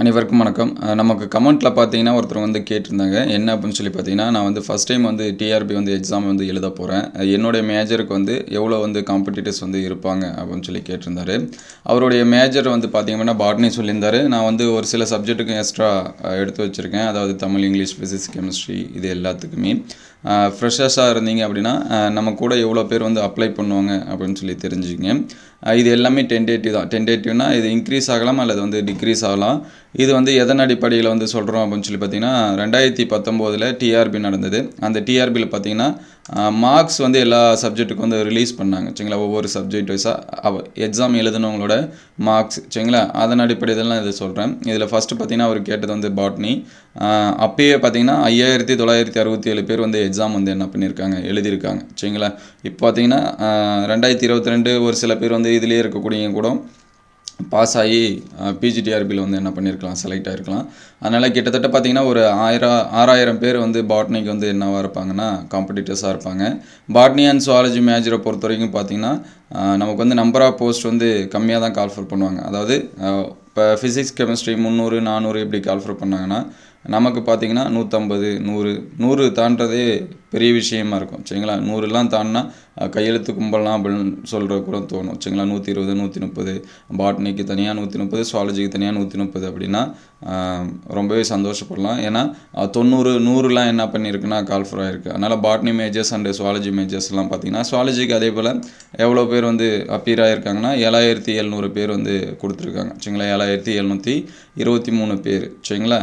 அனைவருக்கும் வணக்கம். நமக்கு கமெண்ட்டில் பார்த்தீங்கன்னா ஒருத்தர் வந்து கேட்டிருந்தாங்க. என்ன அப்படின்னு சொல்லி பார்த்தீங்கன்னா நான் வந்து ஃபஸ்ட் டைம் வந்து டிஆர்பி வந்து எக்ஸாம் வந்து எழுத போகிறேன் என்னுடைய மேஜருக்கு வந்து எவ்வளோ வந்து காம்படிட்டர்ஸ் வந்து இருப்பாங்க அப்படின்னு சொல்லி கேட்டிருந்தாரு. அவருடைய மேஜர் வந்து பார்த்தீங்கன்னா பாட்னி சொல்லியிருந்தாரு. நான் வந்து ஒரு சில சப்ஜெக்ட்டுக்கும் எக்ஸ்ட்ரா எடுத்து வச்சுருக்கேன். அதாவது தமிழ் இங்கிலீஷ் ஃபிசிக்ஸ் கெமிஸ்ட்ரி இது எல்லாத்துக்குமே. ஃப்ரெஷர்ஸாக இருந்தீங்க அப்படின்னா நம்ம கூட எவ்வளோ பேர் வந்து அப்ளை பண்ணுவாங்க அப்படின்னு சொல்லி தெரிஞ்சுக்கங்க. இது எல்லாமே டென்டேட்டிவ் தான். டென்டேட்டிவ்னா இது இன்க்ரீஸ் ஆகலாம் அல்லது வந்து டிக்ரீஸ் ஆகலாம். இது வந்து எதன் அடிப்படையில் வந்து சொல்கிறோம் அப்படின்னு சொல்லி பார்த்தீங்கன்னா ரெண்டாயிரத்தி பத்தொம்போதில் டிஆர்பி நடந்தது. அந்த டிஆர்பியில் பார்த்தீங்கன்னா மார்க்ஸ் வந்து எல்லா சப்ஜெக்ட்டுக்கும் வந்து ரிலீஸ் பண்ணாங்க. சரிங்களா? ஒவ்வொரு சப்ஜெக்ட் வைஸாக எக்ஸாம் எழுதுனவங்களோட மார்க்ஸ் சரிங்களா? அதன் அடிப்படையிலலாம் இதை சொல்கிறேன் இதில் ஃபஸ்ட்டு பார்த்தீங்கன்னா அவர் கேட்டது வந்து பாட்னி அப்பயே பார்த்தீங்கன்னா ஐயாயிரத்தி தொள்ளாயிரத்தி அறுபத்தி ஏழு பேர் வந்து எக்ஸாம் வந்து என்ன பண்ணியிருக்காங்க? எழுதியிருக்காங்க. சரிங்களா? இப்போ பார்த்தீங்கன்னா ரெண்டாயிரத்தி இருபத்தி ரெண்டு ஒரு சில பேர் வந்து இதுலேயே இருக்கக்கூடிய கூட பாஸ் ஆகி பிஜிடிஆர்பியில் வந்து என்ன பண்ணியிருக்கலாம் செலக்ட் ஆகிருக்கலாம் அதனால் கிட்டத்தட்ட பார்த்தீங்கன்னா ஒரு ஆயிரம் ஆறாயிரம் பேர் வந்து பாட்னிக்கு வந்து என்னவாக இருப்பாங்கன்னா காம்படிட்டர்ஸாக இருப்பாங்க. பாட்னி அண்ட் சுவாலஜி மேஜரை பொறுத்த வரைக்கும் பார்த்தீங்கன்னா நமக்கு வந்து நம்பர் ஆஃப் போஸ்ட் வந்து கம்மியாக தான் கால்ஃபர் பண்ணுவாங்க. அதாவது இப்போ ஃபிசிக்ஸ் கெமிஸ்ட்ரி முந்நூறு நானூறு இப்படி கால்ஃபர் பண்ணாங்கன்னா நமக்கு பார்த்தீங்கன்னா நூற்றம்பது நூறு நூறு தாண்டதே பெரிய விஷயமா இருக்கும். சரிங்களா? நூறுலாம் தாண்டினா கையெழுத்து கும்பலாம் அப்படின்னு சொல்கிற கூட தோணும். சரிங்களா? நூற்றி இருபது நூற்றி முப்பது பாட்னிக்கு தனியாக நூற்றி முப்பது சுவாலஜிக்கு தனியாக நூற்றி முப்பது அப்படின்னா ரொம்பவே சந்தோஷப்படலாம். ஏன்னா தொண்ணூறு நூறுலாம் என்ன பண்ணியிருக்குன்னா கால்ஃபர் ஆகிருக்கு அதனால் பாட்னி மேஜர்ஸ் அண்டு சுவாலஜி மேஜர்ஸ்லாம் பார்த்தீங்கன்னா சுவாலஜிக்கு அதே போல் எவ்வளோ பேர் வந்து அப்பீர் ஆகிருக்காங்கன்னா ஏழாயிரத்தி எழுநூறு பேர் வந்து கொடுத்துருக்காங்க. சரிங்களா? ஏழாயிரத்தி எழுநூற்றி இருபத்தி மூணு பேர். சரிங்களா?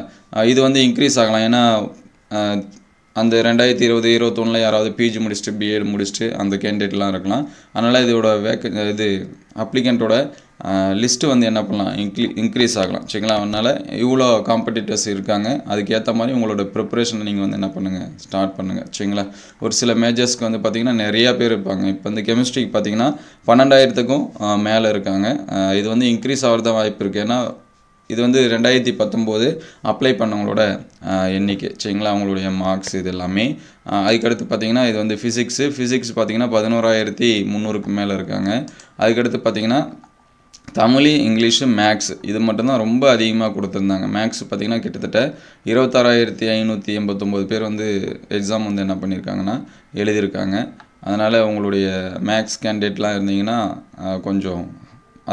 இது வந்து இன்க்ரீஸ் ஆகலாம். ஏன்னா அந்த ரெண்டாயிரத்தி இருபது இருபத்தொன்னில் யாராவது பிஜி முடிச்சுட்டு பிஎட் முடிச்சுட்டு அந்த கேண்டிடேட்லாம் இருக்கலாம். அதனால் இதோட வேக்க இது அப்ளிகண்ட்டோட லிஸ்ட்டு வந்து என்ன பண்ணலாம்? இன்க்ளீ இன்க்ரீஸ் ஆகலாம். சரிங்களா? அதனால் இவ்வளோ காம்படிட்டர்ஸ் இருக்காங்க. அதுக்கேற்ற மாதிரி உங்களோட ப்ரிப்பரேஷனை நீங்கள் வந்து என்ன பண்ணுங்கள் ஸ்டார்ட் பண்ணுங்கள் சரிங்களா? ஒரு சில மேஜர்ஸ்க்கு வந்து பார்த்திங்கன்னா நிறையா பேர் இருப்பாங்க. இப்போ இந்த கெமிஸ்ட்ரிக்கு பார்த்தீங்கன்னா பன்னெண்டாயிரத்துக்கும் மேலே இருக்காங்க. இது வந்து இன்க்ரீஸ் ஆகிறதா வாய்ப்பு இருக்குது ஏன்னா இது வந்து ரெண்டாயிரத்தி பத்தொம்போது அப்ளை பண்ணவங்களோட எண்ணிக்கை சரிங்களா? அவங்களுடைய மார்க்ஸ் இது எல்லாமே. அதுக்கடுத்து பார்த்தீங்கன்னா இது வந்து ஃபிசிக்ஸு ஃபிசிக்ஸ் பார்த்திங்கன்னா பதினோராயிரத்தி முந்நூறுக்கு மேலே இருக்காங்க. அதுக்கடுத்து பார்த்தீங்கன்னா தமிழ் இங்கிலீஷு மேக்ஸ் இது மட்டும்தான் ரொம்ப அதிகமாக கொடுத்துருந்தாங்க. மேக்ஸ் பார்த்தீங்கன்னா கிட்டத்தட்ட இருபத்தாறாயிரத்தி ஐநூற்றி எண்பத்தொம்போது பேர் வந்து எக்ஸாம் வந்து என்ன பண்ணியிருக்காங்கன்னா எழுதியிருக்காங்க. அதனால் உங்களுடைய மேக்ஸ் கேண்டிடேட்லாம் இருந்தீங்கன்னா கொஞ்சம்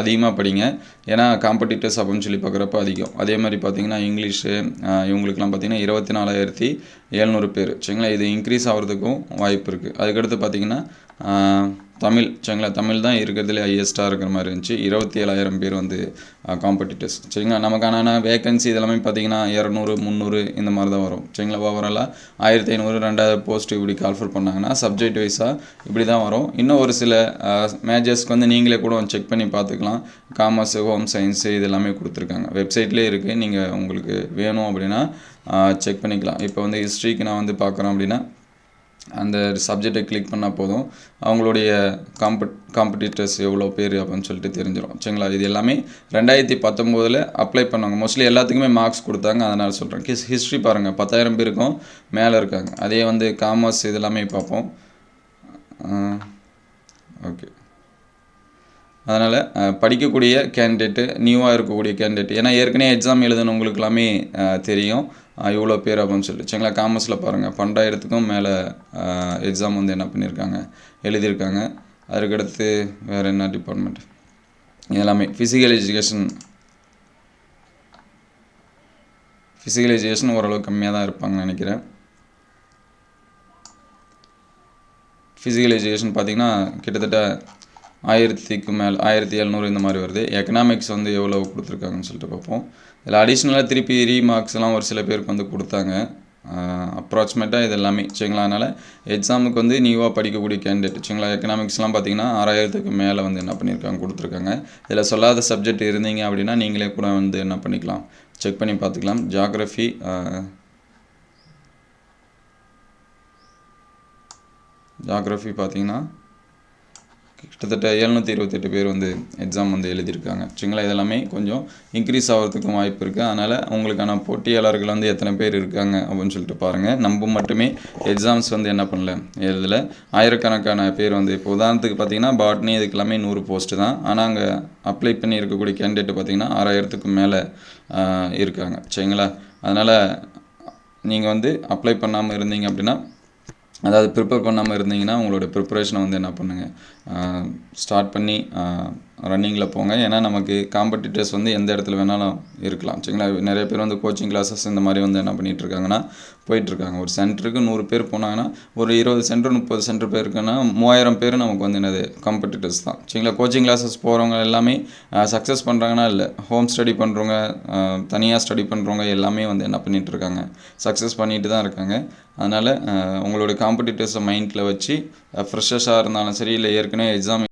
அதிகமாக படிங்க. ஏன்னா காம்படிட்டர்ஸ் அப்படின்னு சொல்லி பார்க்குறப்ப அதிகம். அதே மாதிரி பார்த்தீங்கன்னா இங்கிலீஷு இவங்களுக்குலாம் பார்த்தீங்கன்னா இருபத்தி நாலாயிரத்தி எழுநூறு பேர். சரிங்களா? இது இன்க்ரீஸ் ஆகிறதுக்கும் வாய்ப்பு இருக்குது அதுக்கடுத்து பார்த்தீங்கன்னா தமிழ் சரிங்களா? தமிழ் தான் இருக்கிறதுலே ஹையஸ்ட்டாக இருக்கிற மாதிரி இருந்துச்சு. இருபத்தி ஏழாயிரம் பேர் வந்து காம்படிட்டர்ஸ் சரிங்களா? நமக்கான வேகன்சி இதெல்லாமே பார்த்தீங்கன்னா இரநூறு முந்நூறு இந்த மாதிரி தான் வரும். சரிங்களா? ஓவராலாக ஆயிரத்தி ஐநூறு ரெண்டாயிரம் போஸ்ட் இப்படி கால்ஃபர் பண்ணாங்கன்னா சப்ஜெக்ட் வைஸாக இப்படி தான் வரும். இன்னும் ஒரு சில மேஜர்ஸ்க்கு வந்து நீங்களே கூட செக் பண்ணி பார்த்துக்கலாம். காமர்ஸ் ஹோம் சயின்ஸு இது எல்லாமே கொடுத்துருக்காங்க. வெப்சைட்லேயே இருக்குது நீங்கள் உங்களுக்கு வேணும் அப்படின்னா செக் பண்ணிக்கலாம். இப்போ வந்து ஹிஸ்ட்ரிக்கு நான் வந்து பார்க்குறோம் அப்படின்னா அந்த சப்ஜெக்டை கிளிக் பண்ணால் போதும். அவங்களுடைய காம்பட் காம்படிட்டர்ஸ் எவ்வளோ பேர் அப்படின்னு சொல்லிட்டு தெரிஞ்சிடும் சரிங்களா? இது எல்லாமே ரெண்டாயிரத்தி பத்தொம்போதில் அப்ளை பண்ணுவாங்க. மோஸ்ட்லி எல்லாத்துக்குமே மார்க்ஸ் கொடுத்தாங்க. அதனால் சொல்கிறேன் கிஸ் ஹிஸ்ட்ரி பாருங்கள் பத்தாயிரம் பேருக்கும் மேலே இருக்காங்க. அதே வந்து காமர்ஸ் இது எல்லாமே பார்ப்போம் ஓகே அதனால் படிக்கக்கூடிய கேண்டிடேட்டு நியூவாக இருக்கக்கூடிய கேண்டிடேட் ஏன்னா ஏற்கனவே எக்ஸாம் எழுதுனவங்களுக்கு எல்லாமே தெரியும். இவ்வளோ பேர் அப்படின்னு சொல்லிட்டு. சரிங்களா? காமர்ஸில் பாருங்கள் பன்னெண்டாயிரத்துக்கும் மேலே எக்ஸாம் வந்து என்ன பண்ணியிருக்காங்க எழுதியிருக்காங்க. அதுக்கடுத்து வேறு என்ன டிபார்ட்மெண்ட் எல்லாமே. ஃபிசிக்கல் எஜுகேஷன் ஃபிசிக்கல் எஜுகேஷன் ஓரளவு கம்மியாக தான் இருப்பாங்கன்னு நினைக்கிறேன். ஃபிசிக்கல் எஜுகேஷன் பார்த்தீங்கன்னா கிட்டத்தட்ட ஆயிரத்திக்கு மேலே ஆயிரத்தி எழுநூறு இந்த மாதிரி வருது. எக்கனாமிக்ஸ் வந்து எவ்வளோ கொடுத்துருக்காங்கன்னு சொல்லிட்டு பார்ப்போம். இதில் அடிஷ்னலாக திருப்பி ரீமார்க்ஸ்லாம் ஒரு சில பேருக்கு வந்து கொடுத்தாங்க. அப்ராக்சிமேட்டாக இது எல்லாமே சரிங்களா? அதனால் எக்ஸாமுக்கு வந்து நியூவாக படிக்கக்கூடிய கேண்டிடேட் சரிங்களா? எக்கனாமிக்ஸ்லாம் பார்த்தீங்கன்னா ஆறாயிரத்துக்கு மேலே வந்து என்ன பண்ணியிருக்காங்க கொடுத்துருக்காங்க. இதில் சொல்லாத சப்ஜெக்ட் இருந்தீங்க அப்படின்னா நீங்களே கூட வந்து என்ன பண்ணிக்கலாம் செக் பண்ணி பார்த்துக்கலாம். ஜாகிரஃபி ஜாகிரஃபி பார்த்தீங்கன்னா கிட்டத்தட்ட எழுநூற்றி இருபத்தெட்டு பேர் வந்து எக்ஸாம் வந்து எழுதியிருக்காங்க. சரிங்களா? இதெல்லாமே கொஞ்சம் இன்க்ரீஸ் ஆகிறதுக்கும் வாய்ப்பு இருக்குது அதனால் உங்களுக்கான போட்டியாளர்கள் வந்து எத்தனை பேர் இருக்காங்க அப்படின்னு சொல்லிட்டு பாருங்கள் நம்ம மட்டுமே எக்ஸாம்ஸ் வந்து என்ன பண்ணல? எழுதல ஆயிரக்கணக்கான பேர் வந்து இப்போ உதாரணத்துக்கு பார்த்தீங்கன்னா பாட்னி இதுக்கு எல்லாமே நூறு போஸ்ட்டு தான். ஆனால் அங்கே அப்ளை பண்ணி இருக்கக்கூடிய கேண்டிடேட் பார்த்தீங்கன்னா ஆறாயிரத்துக்கும் மேலே இருக்காங்க. சரிங்களா? அதனால் நீங்கள் வந்து அப்ளை பண்ணாமல் இருந்தீங்க அப்படின்னா அதாவது ப்ரிப்பேர் பண்ணாமல் இருந்தீங்கன்னா உங்களோட ப்ரிப்பரேஷனை வந்து என்ன பண்ணுங்கள் ஸ்டார்ட் பண்ணி ரன்னிங்கில் போங்க. ஏன்னா நமக்கு காம்படிட்டர்ஸ் வந்து எந்த இடத்துல வேணாலும் இருக்கலாம். சரிங்களா? நிறைய பேர் வந்து கோச்சிங் கிளாஸஸ் இந்த மாதிரி வந்து என்ன பண்ணிட்டு இருக்காங்கன்னா போயிட்டுருக்காங்க ஒரு சென்டருக்கு நூறு பேர் போனாங்கன்னா ஒரு இருபது சென்டர் முப்பது சென்டர் பேருக்குன்னா மூவாயிரம் பேர் நமக்கு வந்து என்னது? காம்படிட்டர்ஸ் தான். சரிங்களா? கோச்சிங் கிளாஸஸ் போகிறவங்க எல்லாமே சக்ஸஸ் பண்ணுறாங்கன்னா இல்லை. ஹோம் ஸ்டடி பண்ணுறவங்க தனியாக ஸ்டடி பண்ணுறவங்க எல்லாமே வந்து என்ன பண்ணிட்டு இருக்காங்க? சக்ஸஸ் பண்ணிட்டு தான் இருக்காங்க. அதனால் உங்களுடைய காம்படிட்டர்ஸை மைண்டில் வச்சு ஃப்ரெஷ்ஷாக இருந்தாலும் சரி இல்லை ஏற்கனவே எக்ஸாம்